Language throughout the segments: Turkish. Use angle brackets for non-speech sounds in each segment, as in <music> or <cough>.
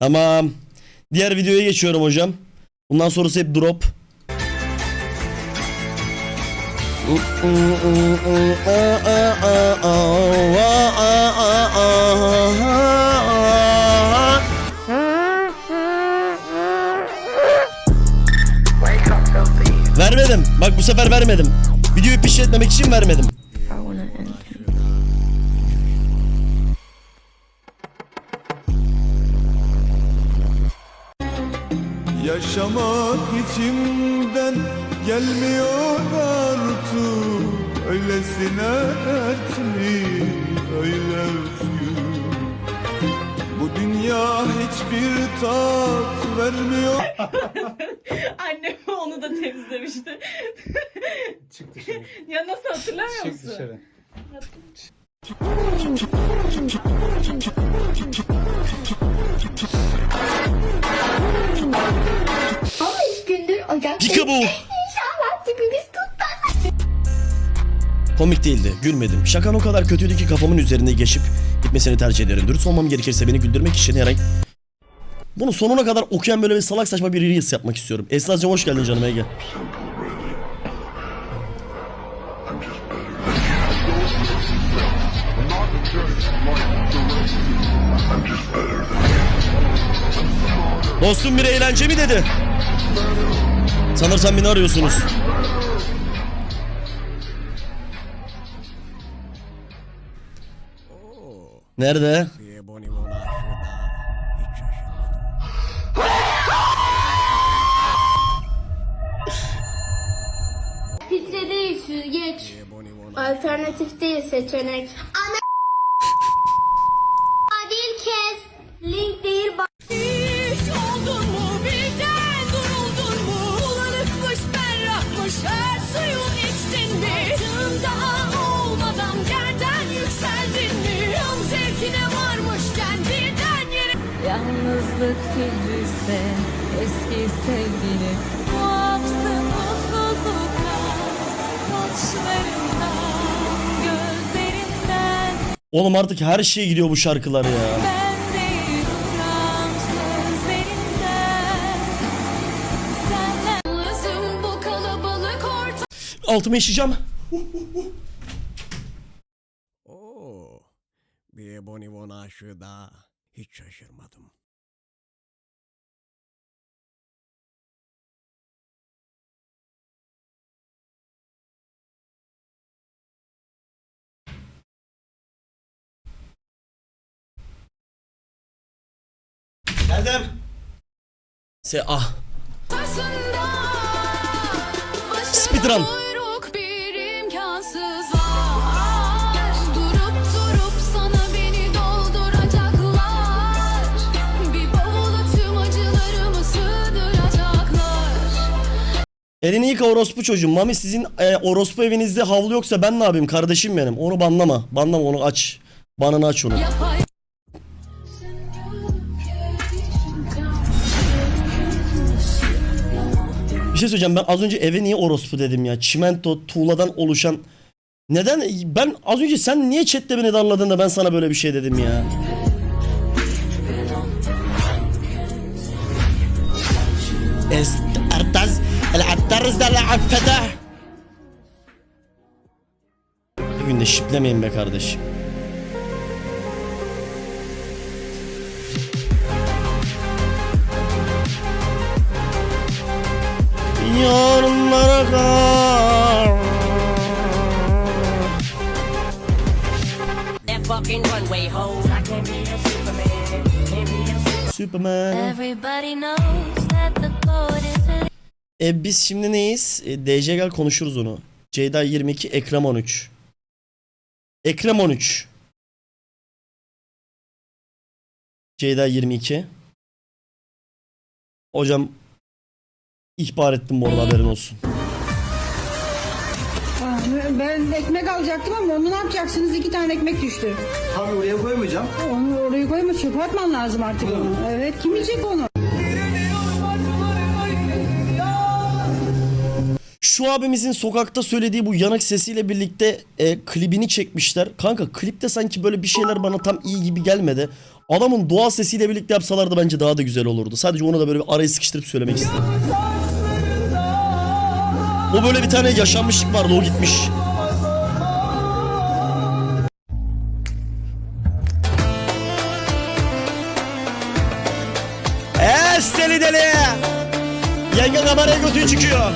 Tamam. Diğer videoya geçiyorum hocam. Bundan sonrası hep drop. Vermedim. Bak bu sefer vermedim. Videoyu pişiretmemek için vermedim. Yaşamak içimden gelmiyor artık Öylesine dertli, öyle üzgün Bu dünya hiçbir tat vermiyor <laughs> Annem onu da temizlemişti. Çık dışarı. ya nasıl hatırlamıyor Çık musun? dışarı. Bu. İnşallah tipimiz tutmaz. Komik değildi. Gülmedim. Şakan o kadar kötüydü ki kafamın üzerinde geçip gitmesini tercih ederim. Dürüst olmam gerekirse beni güldürmek için herhangi... Bunu sonuna kadar okuyan böyle bir salak saçma bir reels yapmak istiyorum. Esra'cığım hoş geldin canım Ege. Dostum bir eğlence mi dedi? Sanırsam beni arıyorsunuz. Nerede? Filtre değil süzgeç. Alternatif değil seçenek. Yalnızlık filtrisi eski sevgili Muhafsın mutsuzluklar Saçlarından Gözlerinden Oğlum artık her şeye gidiyor bu şarkılar ya. Ben değil duram sözlerinden Senden Lazım bu kalabalık ortam Altıma işeyeceğim. Oo, bir Ebonimon aşığı daha hiç şaşırmadım. Bavula tüm acılarımı sığdıracaklar Elini yıka orospu çocuğum. Mami sizin e, orospu evinizde havlu yoksa ben ne yapayım kardeşim benim. Onu banlama. Banlama onu aç. Banını aç onu. Yapay Bir şey söyleyeceğim ben az önce eve niye orospu dedim ya? Çimento, tuğladan oluşan... Neden? Ben az önce sen niye chatte beni darladın da ben sana böyle bir şey dedim ya? Ertaz, el attarız da la affede. Bugün de şiplemeyin be kardeşim. The code is E biz şimdi neyiz? E, DC gel konuşuruz onu. Ceyda 22, Ekrem 13. Ekrem 13. Ceyda 22. Hocam ihbar ettim bu arada haberin olsun. Ben ekmek alacaktım ama onu ne yapacaksınız? İki tane ekmek düştü. Abi oraya koymayacağım. Onu oraya koyma çöpe atman lazım artık onu. Evet kim yiyecek onu? Şu abimizin sokakta söylediği bu yanık sesiyle birlikte e, klibini çekmişler. Kanka klipte sanki böyle bir şeyler bana tam iyi gibi gelmedi. Adamın doğal sesiyle birlikte yapsalardı bence daha da güzel olurdu. Sadece onu da böyle bir araya sıkıştırıp söylemek istedim. O böyle bir tane yaşanmışlık vardı o gitmiş. Eee deli deli. Yenge kameraya götüğü çıkıyor.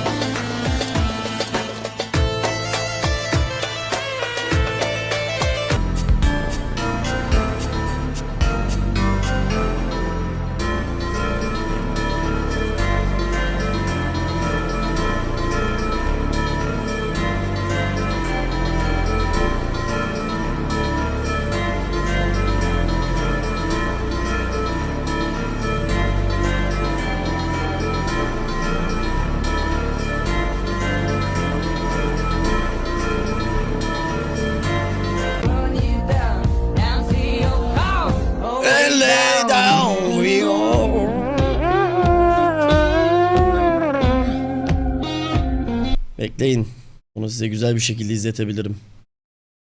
Bekleyin. Onu size güzel bir şekilde izletebilirim.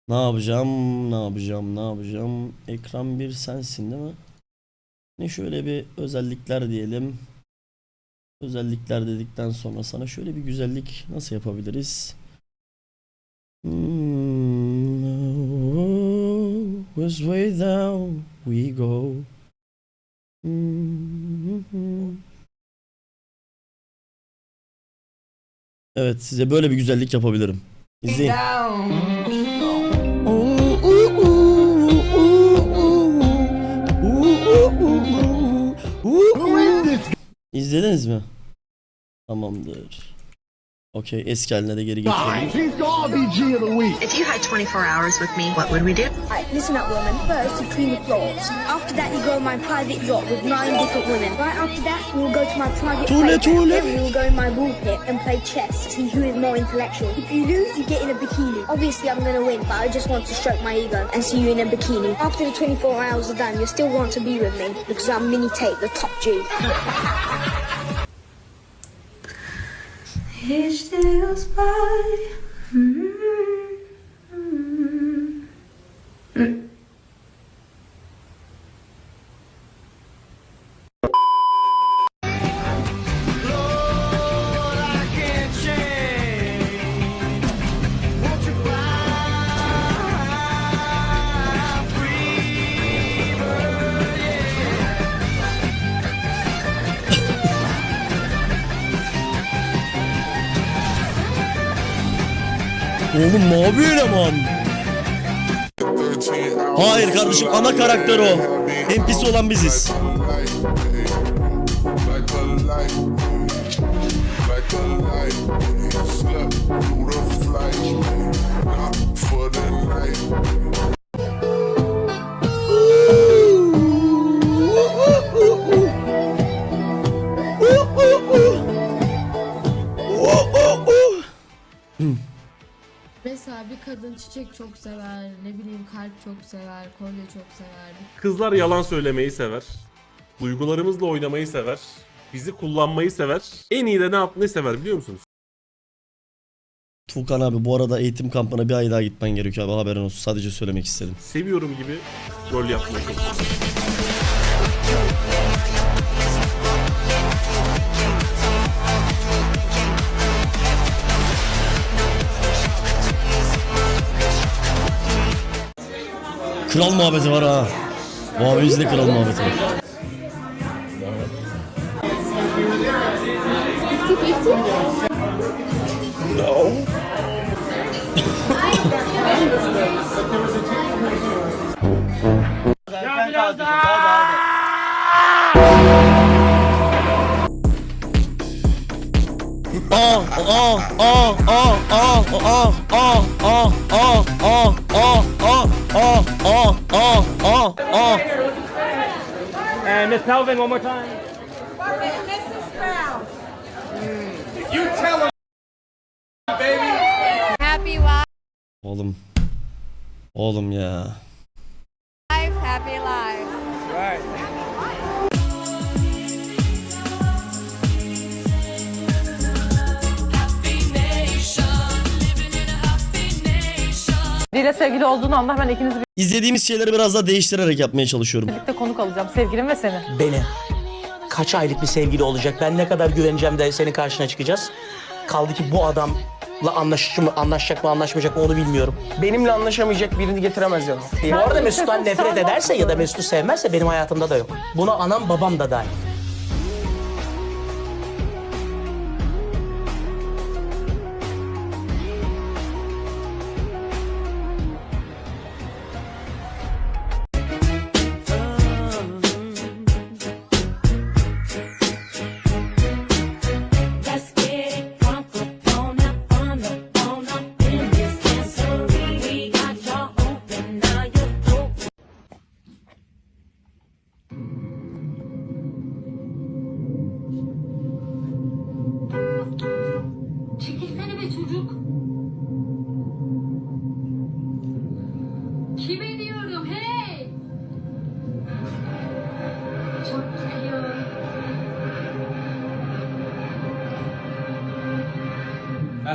Ne yapacağım? Ne yapacağım? Ne yapacağım? Ekran bir sensin değil mi? Ne şöyle bir özellikler diyelim. Özellikler dedikten sonra sana şöyle bir güzellik nasıl yapabiliriz? Hmm, way down we go. Hmm. Evet size böyle bir güzellik yapabilirim. İzleyin. İzlediniz mi? Tamamdır. Okey eski haline de geri getirelim. If you had 24 hours with me, what would we do? Right, listen up, woman. First, you clean the floors. After that, you go on my private yacht with nine different women. Right after that, we will go to my private Tuvalet, playground. tuvalet. Then we will go in my ball pit and play chess to see who is more intellectual. If you lose, you get in a bikini. Obviously, I'm gonna win, but I just want to stroke my ego and see you in a bikini. After the 24 hours are done, you still want to be with me because I'm Mini Tate, the top G. <laughs> It stills by. Mm-hmm. Oğlum yapıyor eleman? Hayır kardeşim ana karakter o. NPC olan biziz. Kadın çiçek çok sever, ne bileyim kalp çok sever, kolye çok sever. Kızlar yalan söylemeyi sever. Duygularımızla oynamayı sever. Bizi kullanmayı sever. En iyi de ne yapmayı sever biliyor musunuz? Tuğkan abi bu arada eğitim kampına bir ay daha gitmen gerekiyor abi haberin olsun. Sadece söylemek istedim. Seviyorum gibi rol yapmaya Kral muhabbeti var ha. Bu abimizde kral muhabbeti var. Miss Pelvin, one more time. Mrs. Brown. You tell him, baby. Happy Oğlum. Oğlum ya. Biriyle sevgili olduğun anda hemen ikinizi İzlediğimiz şeyleri biraz daha değiştirerek yapmaya çalışıyorum. birlikte konuk alacağım. Sevgilim ve seni. Beni. Kaç aylık bir sevgili olacak? Ben ne kadar güveneceğim de senin karşına çıkacağız. Kaldı ki bu adamla anlaşacak mı, anlaşacak mı, anlaşmayacak mı onu bilmiyorum. Benimle anlaşamayacak birini getiremez yanıma. Bu arada Mesut'tan nefret ederse ya da Mesut'u sevmezse benim hayatımda da yok. Buna anam babam da dahil.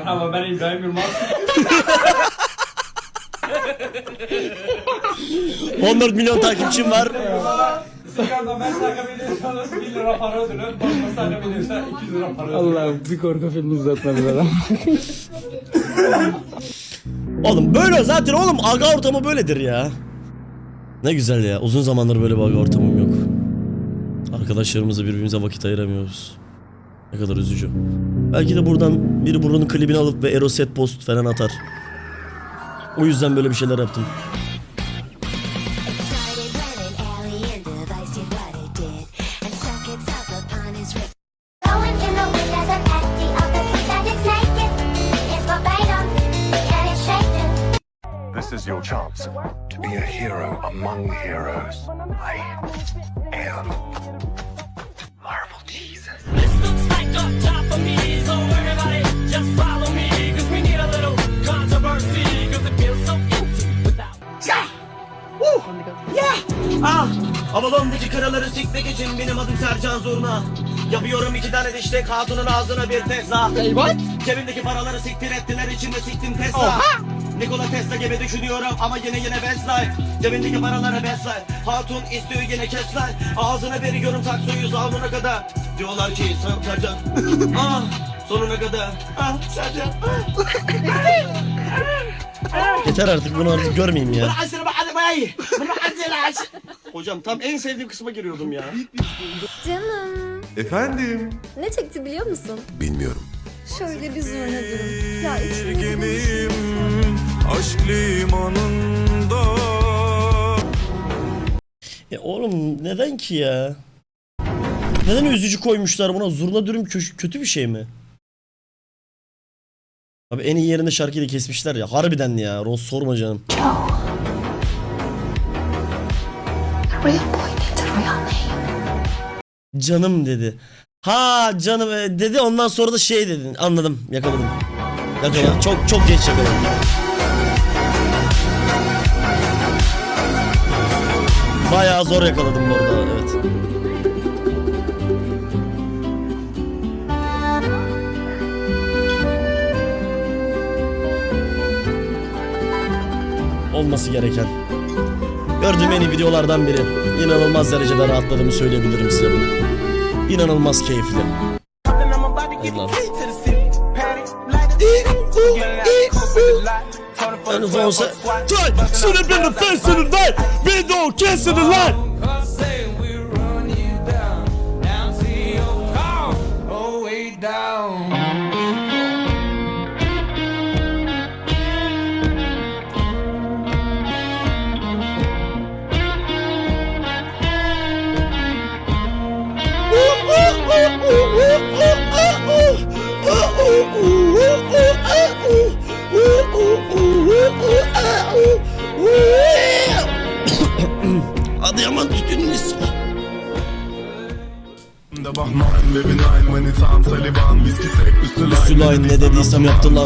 Merhaba ben İbrahim Yılmaz. <laughs> 14 milyon takipçim var. Instagram'da ben takabiliyorsanız 1 lira para ödülü. Başkası takabiliyorsa 2 lira para ödülü. Allah'ım bir korku filmi izletmedi bana. <laughs> Oğlum böyle zaten oğlum aga ortamı böyledir ya. Ne güzel ya. Uzun zamandır böyle bir aga ortamım yok. Arkadaşlarımızla birbirimize vakit ayıramıyoruz. Ne kadar üzücü. Belki de buradan biri buranın klibini alıp ve Eroset post falan atar. O yüzden böyle bir şeyler yaptım. Chance to be a hero among heroes. I am Ah! Avalon'daki karaları sikmek için benim adım Sercan Zurna. Yapıyorum iki tane diştek hatunun ağzına bir Tesla. What? Cebimdeki paraları siktir ettiler içinde siktim Tesla. Nikola Tesla gibi düşünüyorum ama yine yine. Cebimdeki paraları best life. Hatun istiyor yine kes life. Ağzına veriyorum taksoyu zavluna kadar. Diyorlar ki Ser- Sercan. <laughs> ah! Sonuna kadar. Ah Sercan. <laughs> Yeter artık bunu artık görmeyeyim ya. Hocam tam en sevdiğim kısma giriyordum ya. Canım Efendim? ne çekti biliyor musun? Bilmiyorum. Şöyle bir zurna durum. Ya içinde bir Gemim aşk limanında Ya oğlum neden ki ya? Neden üzücü koymuşlar buna? Zurna dürüm kö- kötü bir şey mi? Abi en iyi yerinde şarkıyı da kesmişler ya. Harbiden ya. Ros sorma canım. Canım dedi. Ha canım e, dedi ondan sonra da şey dedin. Anladım. Yakaladım. Yakaladım. Çok çok geç yakaladım. Bayağı zor yakaladım bu arada. Evet. Olması gereken. Gördüğüm en iyi videolardan biri. İnanılmaz derecede rahatladığımı söyleyebilirim size bunu. İnanılmaz keyifli. en nous faisons ça. Toi, shoot in the face been the night. Big kiss in the light. Down. Living Whisky, Sekt, üstü line ne dediysem yaptın lan